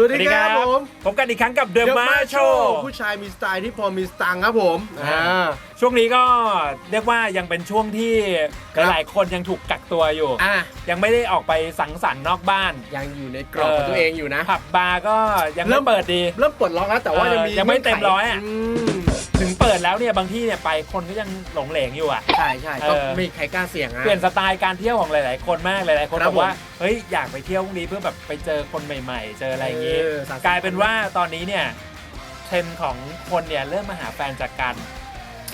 สวัสดีครับผม พบกันอีกครั้งกับเดอะมาโชผู้ชายมีสไตล์ที่พอมีสตังค์ครับผมอ่าอ่า ช่วงนี้ก็เรียกว่ายังเป็นช่วงที่ครับ หลายๆคนยังถูกกักตัวอยู่ อะยังไม่ได้ออกไปสังสรรค์นอกบ้าน ยังอยู่ในกรอบของตัวเองอยู่นะ ผับบาร์ก็ยังเริ่ไม่ม เปิดดี เริ่มปลดล็อกแล้วแต่ว่าเออยังมียังไม่เต็มร้อยอะม ถึงเปิดแล้วเนี่ยบางที่เนี่ยไปคนก็ยังหลงเหลงอยู่อะ ใช่ใช่ก็เออ ไม่มีใครกล้าเสี่ยงอะเปลี่ยนสไตล์การเที่ยวของหลาย ๆ คนมากหลาย ๆ คนครับบอกว่าเฮ้ยอยากไปเที่ยวพรุ่งนี้เพื่อแบบไปเจอคนใหม่ ๆ เจออะไรอย่างงี้เออสะสมกลายเป็นว่าตอนนี้เนี่ยเทรนด์ของคนเนี่ยเริ่มมาหาแฟนจากการ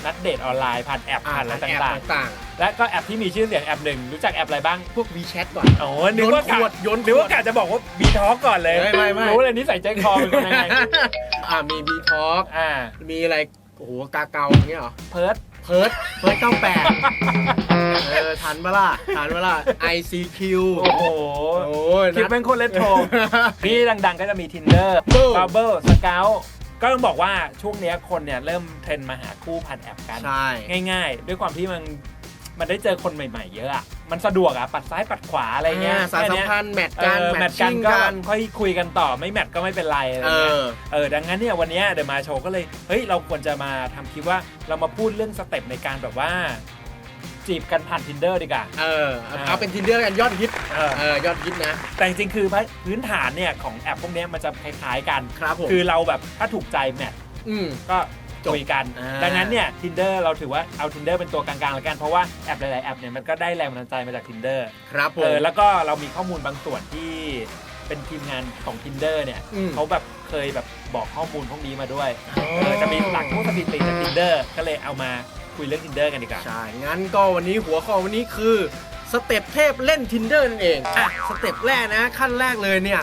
นัดเดทออนไลน์ผ่านแอปอ่าผ่านอะไรแอปต่างต่างๆ และก็แอปที่มีชื่อเสียงแอปหนึ่งรู้จักแอปอะไรบ้างๆพวก WeChat ก่อน โอ้นึกว่าโยนขวดกะโยนขวดนึกว่ากะจะบอกว่าบีทอก่อนเลยไม่ไม่ไม่ รู้เลยนิสัยใจคอเป็นคนยังไง อ่ามี B Talk อ่า มีอะไร โอ้โหกาเกาอย่างเงี้ยเหรอ เพิร์ดเพิร์ดเพิร์ดเก้าแปดเออทันปะล่ะทันปะล่ะ ICQ โอ้โหโอ้ยคลิปเป็นคนเล่นโทร นี่ดังๆก็จะมี Tinder Bumble Bubble Scout ก็ต้องบอกว่าช่วงเนี้ยคนเนี่ยเริ่มเทรนด์มาหาคู่ผ่านแอปกัน ใช่ ง่ายๆ ด้วยความที่มันมันได้เจอคนใหม่ ๆ เยอะอะ มันสะดวกอะปัดซ้ายปัดขวาอะไรเงี้ยอ่าสารสัมพันธ์แมทกันเออแมแมททกัชิ่นงก็กันค่อยคุยกันต่อไม่แมทก็ไม่เป็นไรอะไรเอเงี้ยอเออดังนั้นเนี่ยวันเนี้เดอะมาโชก็เลยเฮ้ยเราควรจะมาทำคลิปว่าเรามาพูดเรื่องสเต็ปในการแบบว่าจีบกันผ่าน tinder ดีกว่า เออ เอาเอาเป็นทินเดอร์กันยอดฮิตเออเออ ยอดฮิตนะ แต่จริงๆ คือพื้นฐานเนี่ยของแอปพวกเนี้ยมันจะคล้ายๆกัน ครับผม คือเราแบบถ้าถูกใจแมทอืมก็ คุยกัน อ่า ดังนั้นเนี่ย tinder เราถือว่าเอา tinder เป็นตัวกลางๆแล้วกัน เพราะว่าแอปหลายๆแอปเนี่ยมันก็ได้แรงบันดาลใจมาจาก tinder ครับผเอม อแล้วก็เรามีข้อมูลบางส่วนที่เป็นทีมงานของ tinder เนี่ยอืม เขาแบบเคยแบบบอกข้อมูลพวกนี้มาด้วยเออจะมีหลักพวกสถิติจาก tinder ก็เลยเอามาคุยเรื่อง tinder กันดีกว่า ใช่ งั้นก็วันนี้หัวข้อวันนี้คือสเต็ปเทพเล่น tinder นั่นเอง อะ สเต็ปแรกนะ ขั้นแรกเลยเนี่ย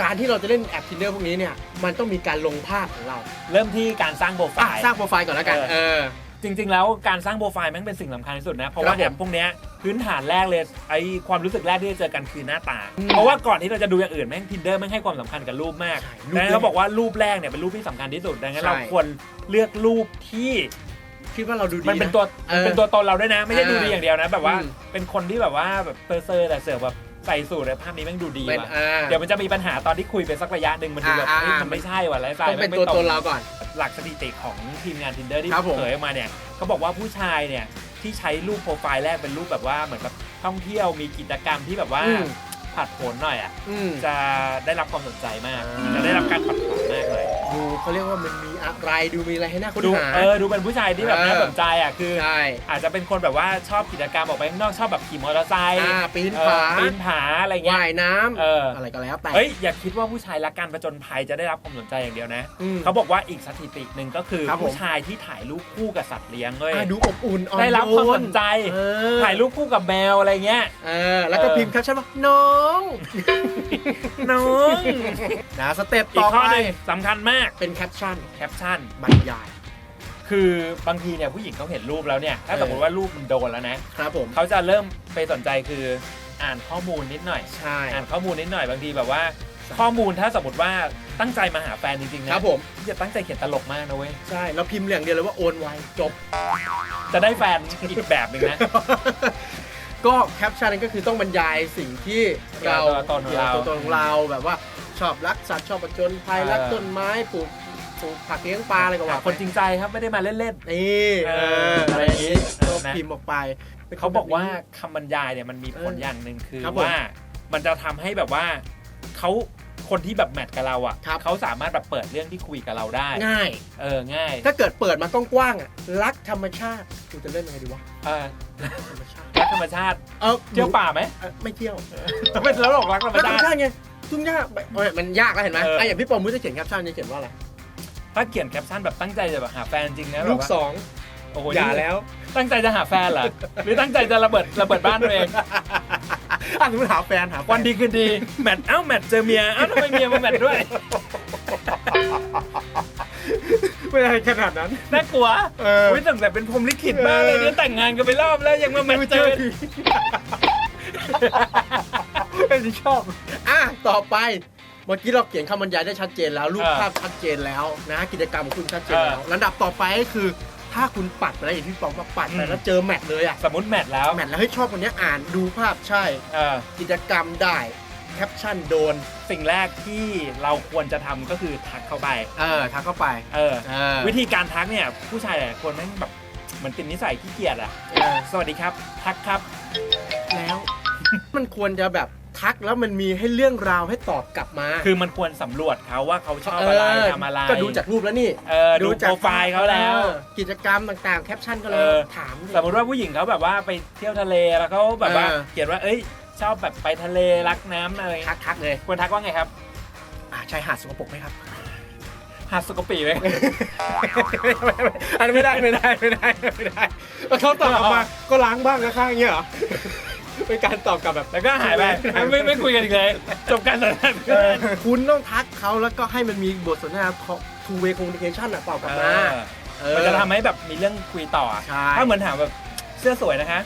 การที่เราจะเล่นแอป tinder พวกนี้เนี่ยมันต้องมีการลงภาพของเราเริ่มที่การสร้างโปรไฟอะล์ สร้างโปรไฟล์ก่อนแล้วกันเออ เออ จริง ๆ แล้วการสร้างโปรไฟล์แม่งเป็นสิ่งสำคัญที่สุดนะ เพราะว่าครับผมแอปพวกเนี้ยพื้นฐานแรกเลยไอความรู้สึกแรกที่จะเจอกันคือหน้าตา อืมเพราะว่าก่อนที่เราจะดูอย่างอื่นแม่ง tinder แม่งให้ความสำคัญกับรูปมากใช่รูปดังนั้นแรกเขาบอกว่ารูปแรกเนี่ยเป็นรูปที่สำคัญที่สุดดังนั้นใช่ เราควรเลือกรูปที่คิดว่าเราดูดีมันเป็นนะตัวเออมันเป็นตัวตนเราด้วยนะ ไม่ใช่เออดูดีอย่างเดียวนะ แบบว่าอืม เป็นคนที่แบบว่าแบบเซอร์เซอร์แต่เสือกแบบ ใส่สูทเลยภาพนี้แม่งดูดีเป็นว่ะอ่า เดี๋ยวมันจะมีปัญหาตอนที่คุยไปสักระยะหนึ่งมันดูแบบอ่าเฮ้ยอ่ามันไม่ใช่ว่ะไลฟ์สไตต้องล์เป็นแม่งตัวไม่ตตรงนเราก่อน หลักสถิติของทีมงาน tinder ที่ครับผม เผยออกมาเนี่ยเขาบอกว่าผู้ชายเนี่ยที่ใช้รูปโปรไฟล์แรกเป็นรูปแบบว่าเหมือนแบบท่องเที่ยวมีกิจกรรมที่แบบว่าอืมผัดโผนหน่อยอะ อืม จะได้รับความสนใจมากอ่าจะได้รับการผัดโผนมากเลย ดูเขาเรียกว่ามันมีอะไรดูมีอะไรให้น่าค้นดูหา เออดูเป็นผู้ชายที่แบบเออน่าสนใจอะคือ ใช่ อาจจะเป็นคนแบบว่าชอบกิจกรรมออกไปข้างนอกชอบแบบขี่มอเตอร์ไซค์อ่าปีนเออผาปีนผาอะไรเงี้ย ว่ายน้ำเออ อะไรก็แล้วแต่ เฮ้ยอย่าคิดว่าผู้ชายรักการประจนภัยจะได้รับความสนใจอย่างเดียวนะ อืมเขาบอกว่าอีกสถิติหนึ่งก็คือครับผม ผู้ชายที่ถ่ายรูปคู่กับสัตว์เลี้ยงเว้ยอะดูอบอุ่นอ่อนได้รับความสนใจเออถ่ายรูปคู่กับแมวอะไรเงี้ย เออแล้วก็เออ พิมพ์แคปชั่นว่าน้องน้องนะสเต็ปอีต่กอข้อไป หนึ่งสำคัญมากเป็นแคปชั่นแคปชั่นบรรยาย คือบางทีเนี่ยผู้หญิงเขาเห็นรูปแล้วเนี่ย ถ้าเออสมมติว่ารูปมันโดนแล้วนะครับผมเขาจะเริ่มไปสนใจคืออ่านข้อมูลนิดหน่อย ใช่อ่านข้อมูลนิดหน่อยบางทีแบบว่า ข้อมูลถ้าสมมติว่าตั้งใจมาหาแฟนจริงๆนะครับผมจะตั้งใจเขียนตลกมากนะเว้ยใช่แล้วพิมพ์อย่างเดียวเลยว่าโอนไวจบ จะได้แฟนอีกแบบหนึ่งนะ ก็แคปชั่นนั้นก็คือต้องบรรยายสิ่งที่เราตัวตนของเราตัวตนของเราแบบว่า ชอบรักสัตว์ชอบประจนภัยเออรักต้นไม้ปลูกปลูกผักเลี้ยงปลาอะไรก็ว่าหาคนจริงใจครับไม่ได้มาเล่น นี่เอเออออะไรอย่างนี้เอก็อนะพิมพ์ออกไปๆเขาบอกว่าคำบรรยายเนี่ยมันมีผลเอออย่างหนึ่งคือครับผมว่ามันจะทำให้แบบว่าเขาคนที่แบบแมทกับเราอะครับ เขาสามารถแบบเปิดเรื่องที่คุยกับเราได้ ง่าย เออง่ายถ้าเกิดเปิดมากว้างๆอะรักธรรมชาติกูจะเล่นยังไงดีวะเออธรรมชาติรักธรรมชาติเออเที่ยวป่าไหมเออไม่เที่ยว ไม่แล้วหรอกรักธรรมรักธรรชามติชาติไง ทุ่งหญ้าเอ้ยมันยากแล้วเห็นไหมเออ ไอ้อย่างพี่ปอมมุ้ยจะเขียนแคปชั่นจะเขียนว่าอะไรถ้าเขียนแคปชั่นแบบตั้งใจจะแบบหาแฟนจริงนะลูกแบบว่าสองโอ้โหอย่าแล้ว ตั้งใจจะหาแฟนเหรอหรือตั้งใจจะระเบิดระเบิดบ้านตัวเอง อะสมมติหาแฟนหาแฟวันดีคืนดี แมทเอ้าแมทเจอเมียเอ้าทำไมเมียมาแมทด้วยไม่ได้ขนาดนั้น น่ากลัวเอออุ้ยตั้งแต่เป็นพรหมลิขิตมากเลยเออเนี่ยแต่งงานกันไปรอบแล้วยังมาแมทเจอที ไม่ได้ชอบ อะต่อไป เมื่อกี้เราเขียนคำบรรยายได้ชัดเจนแล้ว รูปเออภาพชัดเจนแล้วนะ กิจกรรมของคุณชัดเจนแล้วเออระดับต่อไปก็คือ ถ้าคุณปัดไปแล้วอย่างที่ปองว่าปัดไปอืมแล้วเจอแมทเลยอะสมมติแมทแล้วแมทแล้วเฮ้ยชอบคนเนี้ยอ่านดูภาพใช่ เออกิจกรรมได้แคปชั่นโดน สิ่งแรกที่เราควรจะทำก็คือทักเข้าไป เออทักเข้าไปเออ เออวิธีการทักเนี่ยผู้ชายหลายคนแม่งแบบเหมือนติดนิสัยขี้เกียจอะเออสวัสดีครับ ทักครับแล้ว มันควรจะแบบทักแล้วมันมีให้เรื่องราวให้ตอบกลับมาคือมันควรสำรวจเขาว่าเขาชอบอะไรทำอะไรก็ดูจากรูปแล้วนี่เออดูโปรไฟล์เขาแล้วออกิจกรรมต่างๆ แคปชั่นก็เอแล้วอถามดิสมมติว่าผู้หญิงเขาแบบว่าไปเที่ยวทะเลแล้วเขาแบบว่าเออเขียนว่าเอ้ยชอบแบบไปทะเลรักน้ำอะไรทักทักเลยควรทักว่าไงครับอ่าชายหาดสกปรกไหมครับหาดสกปรกไหมอันนไม่ได้ไม่ได้ไม่ได้ไม่ได้แล้วเขาตอบกลับมาก็ล้างบ้างนะข้างเงี้ยเหรอ เป็นการตอบกลับแบบแล้วก็หายไปไม่ไม่คุยกันอีกเลยจบการสนทนาเออคุณต้องทักเขาแล้วก็ให้มันมีบทสนทนา two way communication อะตอบกลับมาเออ มันจะทำให้แบบมีเรื่องคุยต่อใช่ถ้าเหมือนถามแบบเสื้อสวยนะคะ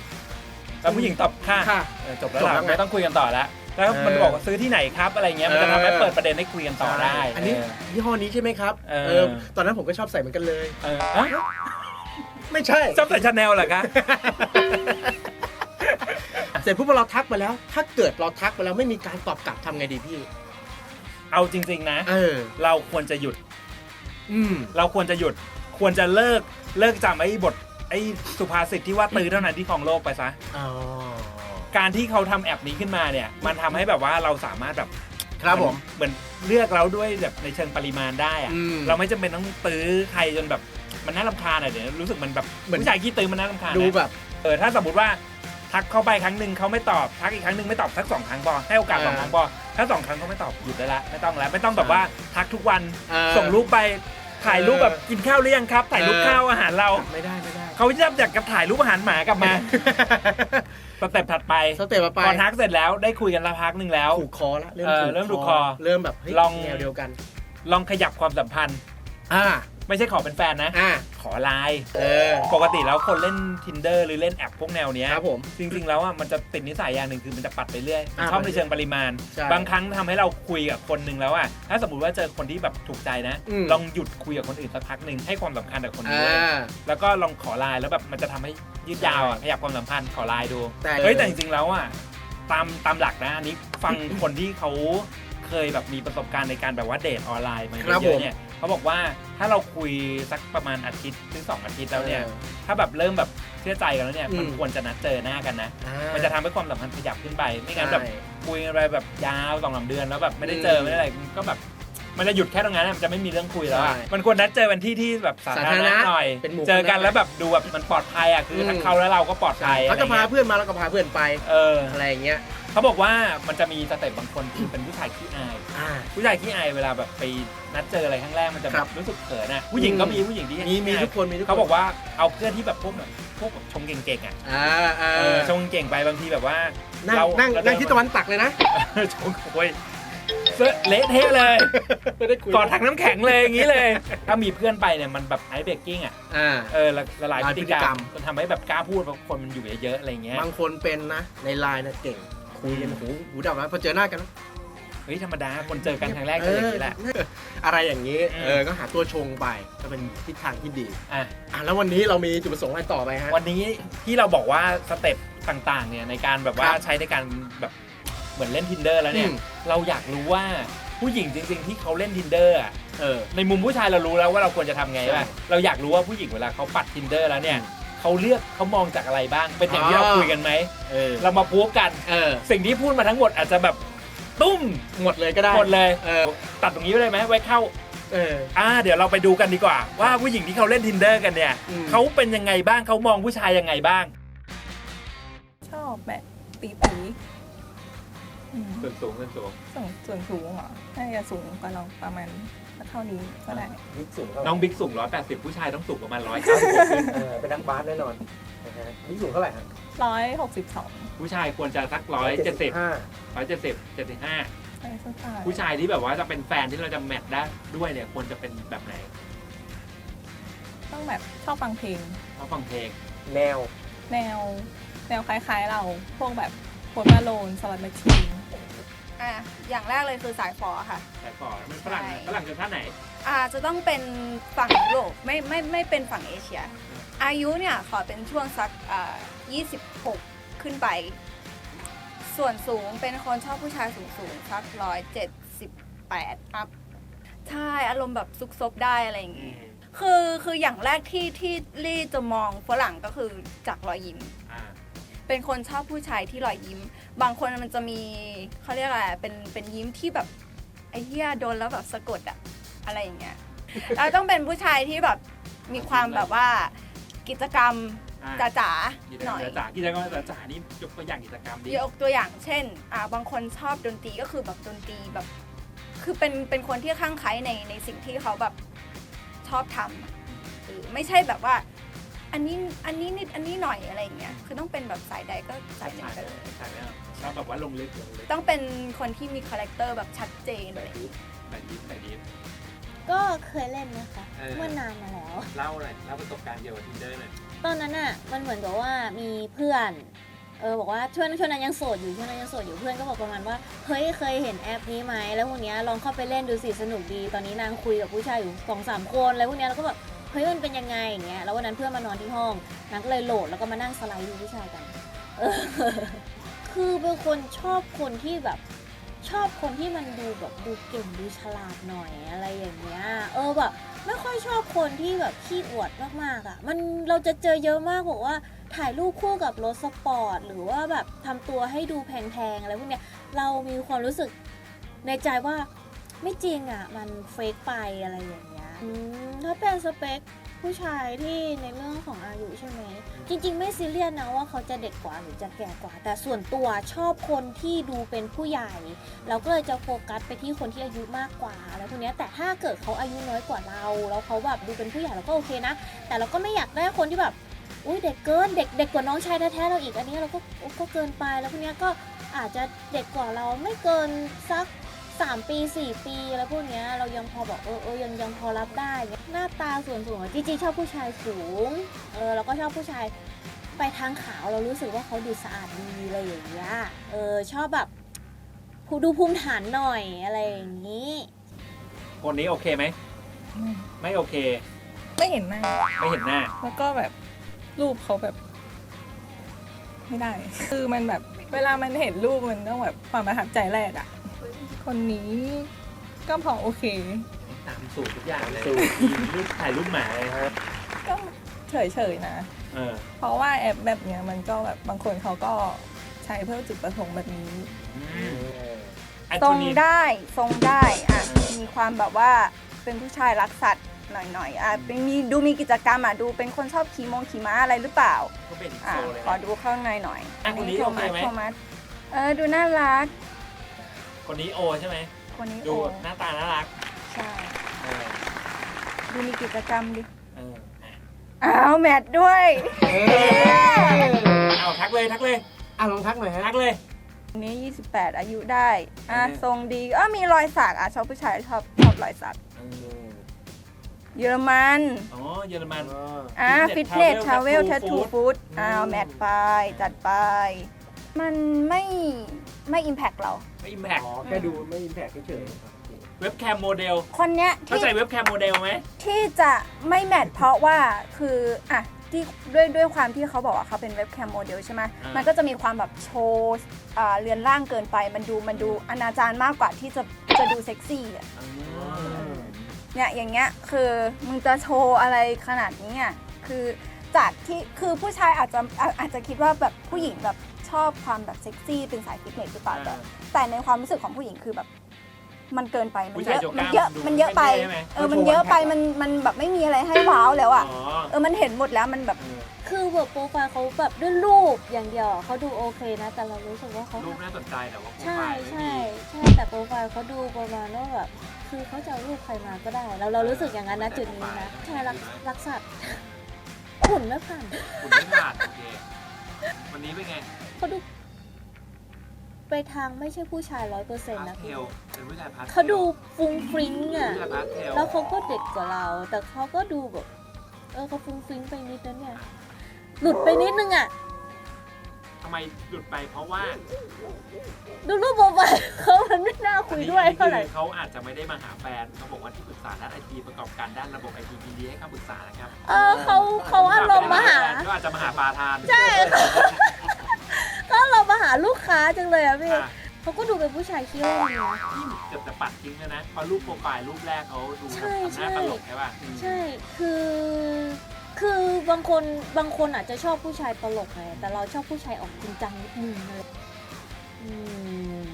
แล้วผู้หญิงตอบค่ะค่ะเออจบแล้วจบล่ะแล้วไงไม่ต้องคุยกันต่อแล้วแล้วมันเออบอกว่าซื้อที่ไหนครับอะไรเงี้ยมันจะทำให้เปิดประเด็นให้คุยกันต่อได้อันนี้เออยี่ห้อนี้ใช่ไหมครับเออ ตอนนั้นผมก็ชอบใส่เหมือนกันเลย เอออะไม่ใช่ ชอบใส่ชาแนลเหรอคะเสร็จปุ๊บพอเราทักไปแล้ว ถ้าเกิดเราทักไปแล้วไม่มีการตอบกลับทำไงดีพี่ เอาจริง ๆ นะ เออ เราควรจะหยุด อืม เราควรจะหยุด ควรจะเลิก เลิกจำไอ้บท ไอ้สุภาษิตที่ว่าตื้อเท่านั้นที่ครองโลกไปซะ อ๋อ การที่เขาทำแอปนี้ขึ้นมาเนี่ย มันทำให้แบบว่าเราสามารถแบบครับผม เหมือนเลือกเราด้วยแบบในเชิงปริมาณได้อะอืม เราไม่จำเป็นต้องตื้อใครจนแบบมันน่ารำคาญอะเดี๋ยวรู้สึกมันแบบเหมือน ผู้ชายขี้ตื้อมันน่ารำคาญดูนะแบบ เออถ้าสมมติว่า ทักเข้าไปครั้งหนึ่งเขาไม่ตอบทักอีกครั้งหนึ่งไม่ตอบทักสองครั้งพอให้โอกาสเออสองครั้งพอถ้าสองครั้งเขาไม่ตอบหยุดได้ละไม่ต้องแล้วไม่ต้องแบบว่าทักทุกวันเออ ส่งรูปไปถ่ายรูปเออแบบกินข้าวหรือยังครับ ถ่ายรูปเออข้าวอาหารเราไม่ได้ไม่ได้ เขาจะอยากจะถ่ายรูปอาหารหมากลับมาสเต็ปถัดไปสเต็ปต่อไปพอทักเสร็จแล้วได้คุยกันละพักหนึ่งแล้ว ถูกคอแล้วเออเริ่มถูกคอเริ่มแบบเฮ้ยลอง แนวเดียวกัน ลองขยับความสัมพันธ์ อ่า ไม่ใช่ขอเป็นแฟนนะ อ่าขอไลน์เออ ปกติแล้วคนเล่น tinder หรือเล่นแอปพวกแนวเนี้ยครับผม จริงๆแล้วอะมันจะติดนิสัยอย่างหนึ่งคือมันจะปัดไปเรื่อยมันอ่าชอบในเชิงปริมาณ ใช่บางครั้งทำให้เราคุยกับคนหนึ่งแล้วอะถ้าสมมติว่าเจอคนที่แบบถูกใจนะ อืม ลองหยุดคุยกับคนอื่นสักพักหนึ่งให้ความสำคัญกับคนนี้อ่ด้วยาแล้วก็ลองขอไลน์แล้วแบบมันจะทำให้ยืดยาวอะขยับความสัมพันธ์ขอไลน์ดูแต่ เฮ้ยแต่จริงๆแล้วอะตามตามหลักนะอันนี้ฟังคนที่เขาเคยแบบมีประสบการณ์ในการแบบว่าเดทออนไลน์มาครับเยผอะม ๆเนี่ย เขาบอกว่าถ้าเราคุยสักประมาณอาทิตย์ถึงสองอาทิตย์แล้วเนี่ยออถ้าแบบเริ่มแบบเชื่อใจกันแล้วเนี่ยอืมมันควรจะนัดเจอหน้ากันนะอ่ามันจะทำให้ความสัมพันธ์ขยับขึ้นไป ไม่งั้นแบบใช่คุยอะไรแบบยาวสองสามเดือนแล้วแบบไม่ได้เจออืมไม่ได้อะไรก็แบบมันจะหยุดแค่ตรงนั้นอะมันจะไม่มีเรื่องคุยแล้วอะใช่มันควรนัดเจอกันที่ที่แบบสาธารสาธารณะณะหน่อยเป็นหมู่เจอกันคณะแล้วแบบดูแบบมันปลอดภัยอะคืออมทั้งเขาและเราก็ปลอดภัยเขาจะอะไรพาเงี้ยเพื่อนมาแล้วก็พาเพื่อนไป เอออะไรอย่างเงี้ย เขาบอกว่ามันจะมีสเต็ปบางคนที่เป็นผู้ชายขี้อาย อ่า ผู้ชายขี้อายเวลาแบบไปนัดเจออะไรครั้งแรกมันจะแบครับบรู้สึกเขินอะผู้หญิงก็มีอืมผู้หญิงที่มีมีขี้อายทุกคนมีทุกคน เขาบอกว่าเอาเพื่อนที่แบบพวกแบบพวกแบบชงเก่งๆอะอ่าอ่าเออชงเก่งไปบางทีแบบว่านั่งเรานั่งเรานั่งที่ตะวันตักเลยนะชงโอ้ยเสื้อเละเทะเลยไม่ได้คุยกอดถังน้ำแข็งเลยอย่างนี้เลย ถ้ามีเพื่อนไปเนี่ยมันแบบไอเบกกิ้งอะอ่า เออละละลายละพลายฤติพฤติกกรรรรมมจนทำให้แบบกล้าพูดเพราะคนมันอยู่เยอะๆอะไรเงี้ย บางคนเป็นนะในไลน์นะเก่ง คุยกันหูหูดับแล้วพอเจอหน้ากันนะเฮ้ยธรรมดาคนเจอกันครั้งแรกก็อย่างนี้แหละเอออะไรอย่างนี้อืมเออก็หาตัวชงไปก็เป็นทิศทางที่ดีอะอะแล้ววันนี้เรามีจุดประสงค์อะไรต่อไปฮะวันนี้ที่เราบอกว่าสเต็ปต่างๆเนี่ยในการแบบว่าครับใช้ในการแบบเหมือนเล่น tinder แล้วเนี่ยอืมเราอยากรู้ว่าผู้หญิงจริง ๆ ที่เขาเล่น tinder อะเออในมุมผู้ชายเรารู้แล้วว่าเราควรจะทำไงใช่ป่ะเราอยากรู้ว่าผู้หญิงเวลาเขาปัด tinder แล้วเนี่ยอืม เขาเลือกเขามองจากอะไรบ้าง เป็นอย่างที่เราอ๋อคุยกันไหมเออเรามาพูดกันเออ สิ่งที่พูดมาทั้งหมดอาจจะแบบตุ้มหมดเลยก็ได้หมดเลยเออตัดตรงนี้ไว้เลยไหมไว้เข้าเอออ่าเดี๋ยวเราไปดูกันดีกว่า ว่าผู้หญิงที่เขาเล่น tinder กันเนี่ยอืม เขาเป็นยังไงบ้างเขามองผู้ชายยังไงบ้าง ชอบแบบตีตีอืมส่วนสูงส่วนสูงส่วนส่วนสูงเหรอน่าจะสูงกว่าเราประมาณ เท่านี้ก็ได้ บิ๊กสูงน้องบิ๊กสูง 180 ผู้ชายต้องสูงประมาณ190ขึ้นเออเป็นนักบาสแน่นอนนะฮะบิ๊กสูงเท่าไหร่ฮะร้อยหกสิบสองผู้ชายควรจะสัก 170 ห้า170 75ใช่สุดท้ายผู้ชายที่แบบว่าจะเป็นแฟนที่เราจะแมทได้ด้วยเนี่ยควรจะเป็นแบบไหนต้องแบบชอบฟังเพลงเขาฟังเพลง แนว แนว แนวคล้ายๆเรา พวกแบบโคดมาโลนสลัดแมชชีน อะอย่างแรกเลยคือสายฟอค่ะแต่ก่อนมันฝรั่งใช่ฝรั่งจะท่านไหน อาจะต้องเป็นฝั่งยุโรปไม่ไม่ไม่เป็นฝั่งเอเชีย อายุเนี่ยขอเป็นช่วงสักอ่า26 ขึ้นไป ส่วนสูงเป็นคนชอบผู้ชายสูงสูงๆสักร้อยเจ็ดสิบแปดอัพใช่อารมณ์แบบซุกซบได้อะไรอย่างงี้ คือคืออย่างแรกที่ที่ลี่จะมองฝรั่งก็คือจากรอยยิ้มอ่า เป็นคนชอบผู้ชายที่รอยยิ้ม บางคนมันจะมีเขาเรียกอะไรเป็นเป็นยิ้มที่แบบไอ้เหี้ยโดนแล้วแบบสะกดอะอะไรอย่างเงี้ยแล้วต้องเป็นผู้ชายที่แบบมีความแบบว่ากิจกรรมอ่าจ๋ากิจๆกรหรมน่อยจ๋ากิจกรรมจ๋านี่ยกตัวอย่างกิจกรรมดิยกตัวอย่างเช่นอ่าบางคนชอบดนตรีก็คือแบบดนตรีแบบ คือเป็นเป็นคนที่ข้างไคล้ในในสิ่งที่เขาแบบชอบทำอะหรือไม่ใช่แบบว่า อันนี้อันนี้นิดอันนี้หน่อยอะไรอย่างเงี้ยคือต้องเป็นแบบสายใดก็สายหนึ่งใช่ไปเลย ใช่แล้วชอบแบบว่าลงลึกลงลึกต้องเป็นคนที่มีคาแรคเตอร์แบบชัดเจนอะไรอย่างเงี้ยแต่ดิฟแต่ดิฟก็เคยเล่นนะคะเออ เมื่อนานมาแล้ว เล่าหน่อยเล่าประสบการณ์เกี่ยวกับ Tinder หน่อยตอนนั้นอะมันเหมือนกับว่ามีเพื่อนเออบอกว่าช่วงช่วงนั้นยังโสดอยู่ช่วงนั้นยังโสดอยู่เพื่อนก็บอกประมาณว่าเฮ้ยเคยเห็นแอปนี้ไหมแล้วพวกเนี้ยลองเข้าไปเล่นดูสิสนุกดี ตอนนี้นางคุยกับผู้ชายอยู่สองสามคนแล้วพวกเนี้ยเราก็แบบเฮ้ยมันเป็นยังไงอย่างเงี้ยแล้ววันนั้นเพื่อนมานอนที่ห้องนางก็เลยโหลดแล้วก็มานั่งสไลด์ดูผู้ชายกันเออคือเป็นคนชอบคนที่แบบชอบคนที่มันดูแบบดูเก่งดูฉลาดหน่อยอะไรอย่างเงี้ยเออแบบไม่ค่อยชอบคนที่แบบขี้อวดมากๆอะ่ะ มันเราจะเจอเยอะมากบอกว่าถ่ายรูปคู่กับรถสปอร์ตหรือว่าแบบทำตัวให้ดูแพงๆอะไรพวกเนี้ยเรามีความรู้สึกในใจว่าไม่จริงอะ่ะ มันเฟกไปอะไรอย่างเงี้ย อืมถ้าเป็นสเปคผู้ชายที่ในเรื่องของอายุใช่ไหม จริง ๆ ไม่ซีเรียสนะว่าเขาจะเด็กกว่าหรือจะแก่กว่า แต่ส่วนตัวชอบคนที่ดูเป็นผู้ใหญ่ เราก็เลยจะโฟกัสไปที่คนที่อายุมากกว่าอะไรพวกเนี้ยแต่ถ้าเกิดเขาอายุน้อยกว่าเรา แล้วเขาแบบดูเป็นผู้ใหญ่เราก็โอเคนะ แต่เราก็ไม่อยากได้คนที่แบบอุ้ยเด็กเกินเด็กเด็กกว่าน้องชายแท้ๆเราอีกอันนี้เราก็ก็เกินไปแล้วพวกเนี้ยก็อาจจะเด็กกว่าเราไม่เกินสัก 3ปี4ปีแล้วพวกเนี้ยเรายังพอบอกเออเออยังยังพอรับได้หน้าตาส่วนสูงอะจริงๆชอบผู้ชายสูงเออเราก็ชอบผู้ชายไปทางขาวเรารู้สึกว่าเขาดูสะอาดดีอะไรอย่างเงี้ยเออชอบแบบผู้ดูภูมิฐานหน่อยอะไรอย่างนี้ คนนี้โอเคไหมไม่โอเค ไม่เห็นหน้า ไม่เห็นหน้า แล้วก็แบบรูปเขาแบบ ไม่ได้ คือมันแบบ เวลามันเห็นรูปมันต้องแบบความประทับใจแรกอะ คนนี้ก็พอโอเค ตามสูตรทุกอย่างเลยสูตรยิงรูปถ่ายรูปหมาเลยครับก็เฉยๆนะ เออเพราะว่าแอปแบบเนี้ยมันก็แบบบางคนเขาก็ใช้เพื่อจุดประสงค์แบบนี้ไอ้ทครนงนี้ได้ทรงได้อะมีความแบบว่าเป็นผู้ชายรักสัตว์หน่อยๆอะเป็นมีดูมีกิจกรรมอะดูเป็นคนชอบขี่มงขี่ม้าอะไรหรือเปล่าก็เป็นอีกอะโซเลยขอนะ ดูข้างในหน่อยอะคนนี้โทโอเคมัสไหม โทมัสเออดูน่ารัก คนนี้โอใช่ไหม คนนี้ดูโอ้หน้าตาน่ารักใช่ เออดูมีกิจกรรมดิ เอออ้าวแมทด้วย เอ๊ะเอาทักเลยทักเลยอะลองทักหน่อยฮะทักเลยคนนี้ 28 อายุได้ อะเออทรงดีอะมีรอยสักอะชอบผู้ชายชอบชอบรอยสัก เออเยอรมัน อ๋อเยอรมัน อะฟิตเนส Fitness ทราเวล Tattoo แททู Food ฟู้ดอืมอ้าว แมทไป จัดไป มันไม่ไม่อิมแพกเรา ไม่อิมแพคอ๋อแค่ดูไม่อิมแพกเฉยเว็บแคมโมเดล คนเนี้ยเข้าที่ใจเว็บแคมโมเดลไหม ที่จะไม่แมทเพราะว่าคืออะที่ด้วยด้วยความที่เขาบอกว่าเขาเป็นเว็บแคมโมเดลใช่ไหมอ่ามั มันก็จะมีความแบบโชว์อ่าเรือนร่างเกินไป มันดูมันดูอนาจารมากกว่าที่จะจะดูเซ็กซี่อะเนี่ยอย่างเงี้ยคือมึงจะโชว์อะไรขนาดนี้อะคือจากที่คือผู้ชายอาจจะอาอาจจะคิดว่าแบบผู้หญิงแบบ ชอบความแบบเซ็กซี่เป็นสายฟิตเนสหรือเปล่าแต่แต่ในความรู้สึกของผู้หญิงคือแบบมันเกินไปมันผู้เยชายอะโชว์กมันล้ามเยอะดูมันเยอะไปไม่เท่ใช่ไหมเออมันเยอะไปมันมันแบบไม่มีอะไรให้ว้าวแล้วอะอ๋อเออมันเห็นหมดแล้วมันแบบเออคือแบบโปรไฟล์เขาแบบด้วยรูปอย่างเดียวอะเขาดูโอเคนะ แต่เรารู้สึกว่าเขารูปน่าสนใจแต่ว่าโปรใช่ไฟล์ไม่ใช่ดีใช่แต่โปรไฟล์เขาดูประมาณว่าแบบคือเขาจะเอารูปใครมาก็ได้ เราเรารู้สึกอย่างนั้นนะจุดนี้นะใช่รักรักสัตว์หุ่นไม่ผ่านคุณไม่ผ่านโอเค วันนี้เป็นไงเขาดูไปทางไม่ใช่ผู้ชายร้อยเปอร์เซ็นต์พานะสเทพี่ลเป็นผู้ชายพาสทลเขาดูฟุ้งฟริ้งอะผู้ชายพาสเทลแล้วเขาก็เด็กกว่าเรา แต่เขาก็ดูแบบ เออเขาฟุ้งฟริ้งไปนิดนะเนี่ยหลุดไปนิดนึงอะ ทำไมหลุดไปเพราะว่าดูรูปโปรไฟล์เขามันไม่น่าคุยด้วยอันนี้เท่าไหร่ คือเขาอาจจะไม่ได้มาหาแฟนเขาบอกว่าที่ปรึกษาด้านไอทีประกอบการด้านระบบไอทีดีดีให้คำปรึกษานะครับ เออเขาเขาอารมณ์มาหา ก็อาจจะมาหาปลาทานใช่ก็เรามาหาาลูกค้าจังเลยอะพี่อะเขาก็ดูเป็นผู้ชายขี้อ้อนนะ นี่เกือบจะปัดทิ้งแล้วนะเพราะรูปโปรไฟล์รูปแรกเขาดูใช่ทำหน้าใช่ ตลกใช่ป่ะใช่ คือ คือบางคน บางคนอาจจะชอบผู้ชายตลกไงแต่เราชอบผู้ชายออกจริงจังนิดนึงอะไรอืม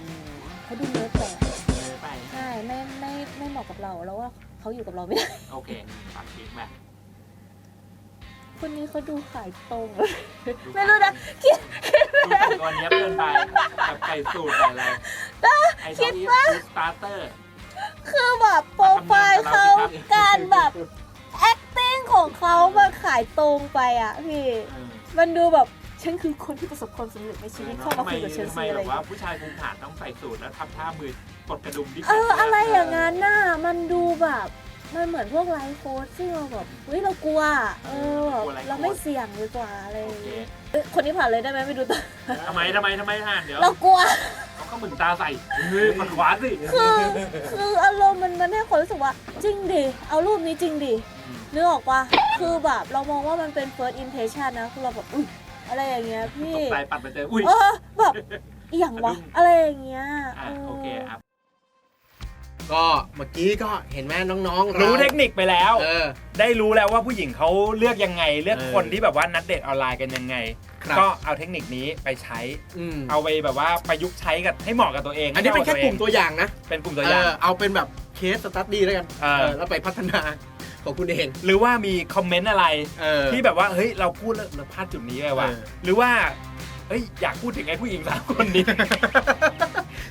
เขาดูเนิร์ดไปอะเออไป ใช่ ไม่ ไม่ ไม่เหมาะกับเรา แล้วว่าเขาอยู่กับเราไม่ได้ โอเคปัดทิ้งแบบ คนนี้เขาดูขายตรง ไม่รู้นะคิดดูแต่งตัวเนี้ยเกินไปแบบไก่สูตรอะไรไอ้คิที่ดว่าสตาร์เตอร์คือแบบโปรไฟล์เขาการแบบ acting ของเขามาขายตรงไปอะพี่ มันดูแบบฉันคือคนที่ประสบความสำเร็จในชีวิตเข้ามาคุยกับฉันทำไมสิอะไรแบบอย่างว่าเงี้ยผู้ชายภูมิฐานต้องใส่สูทแล้วทำท่ามือกดกระดุมที่เอออะไรอย่างงั้นน่ะมันดูแบบ มันเหมือนพวกไลฟ์โค้ดซึ่งเราแบบเฮ้ยเรากลัว เออแบบเราไม่เสี่ยงดีกว่าอะไรอโอย่างเคเงี้ยเอ้ยคนนี้ผ่านเลยได้ไหมไม่ดูตาทำไมทำไมทำไมท่านเดี๋ยวเรากลัว เขาก็มึงตาใส่เฮ้ยมันขวาสิคือคืออารมณ์มันมันให้ความรู้สึกว่าจริงดิเอารูปนี้จริงดินึกออกปะคือแบบเรามองว่ามันเป็น first impression นะคือเราแบบอุ้ยอะไรอย่างเงี้ยพี่ตกใจปัดไปเจออุ้ยเออแบบอหย่างวะอะไรอย่างเงี้ยอะโอเคครับ ก็เมื่อกี้ก็เห็นไหมน้องๆรู้เราเทคนิคไปแล้ว เออ ได้รู้แล้วว่าผู้หญิงเขาเลือกยังไง เลือกเออคนที่แบบว่านัดเดทออนไลน์กันยังไง ครับ ก็เอาเทคนิคนี้ไปใช้ อืมเอาไปแบบว่าประยุกต์ใช้กับให้เหมาะกับตัวเองอันนี้เป็นแค่กลุ่มตัวอย่างนะเป็นกลุ่มตัวอย่างเเอาเป็นแบบเคสสตัดดี้แล้วกันเออ เออแล้วไปพัฒนาของคุณเองหรือว่ามีคอมเมนต์อะไร เออ ที่แบบว่าเฮ้ยเราพูดแล้วเราพลาดจุดนี้ไปว่ะเออ หรือว่าเฮ้ยอยากพูดถึงไอ้ผู้หญิงสามคนนี้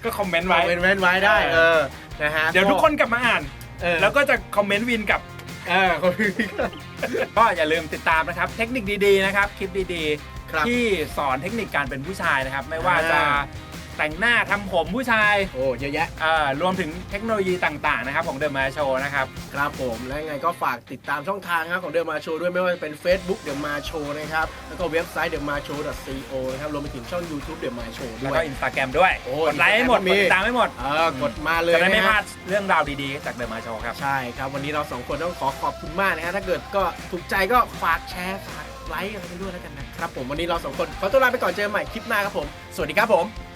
ก็คอมเมนต์ไว้ไว้เป็นแว่นไว้ได้เออ นะฮะเดี๋ยวทุกคนกลับมาอ่าน เออ แล้วก็จะคอมเมนต์วินกลับ เออคนก็อย่าลืมติดตามนะครับ เทคนิคดีๆนะครับ คลิปดีครับ ๆ ที่สอนเทคนิคการเป็นผู้ชายนะครับ ไม่ว่าจะอ่า แต่งหน้าทำผมผู้ชายโอ้เยอะแยะเอ่อรวมถึงเทคโนโลยีต่างๆนะครับของเดอะมาโชนะครับ ครับผม และยังไงก็ฝากติดตามช่องทางครับของเด e m มาโชด้วยไม่ว่าจะเป็น Facebook เด e m มาโชนะครับ แล้วก็เว็บไซต์ t h e m a s h o co นะครับรวมไปถึงช่อง YouTube เด e m มาโชด้แล้ววก็ยอินสตาแกรมด้วย โอ้กดไลค์ให้หมด Instagram กดติดตามให้หมดเออกดมาเลยจะได้ไม่นะพลาฮะดเรื่องราวดีๆ จากเดอะมาโชครับ ใช่ครับ วันนี้เราสองคนต้องขอขอบคุณมากนะฮะถ้าเกิดก็ถูกใจก็ฝากแชร์ฝากไลค์อะไรกันด้วยแล้วกันนะครับผมวันนี้เราสองคนขอตัวลาไปก่อนเจอกันใหม่คลิปหน้าครับผม สวัสดีครับผม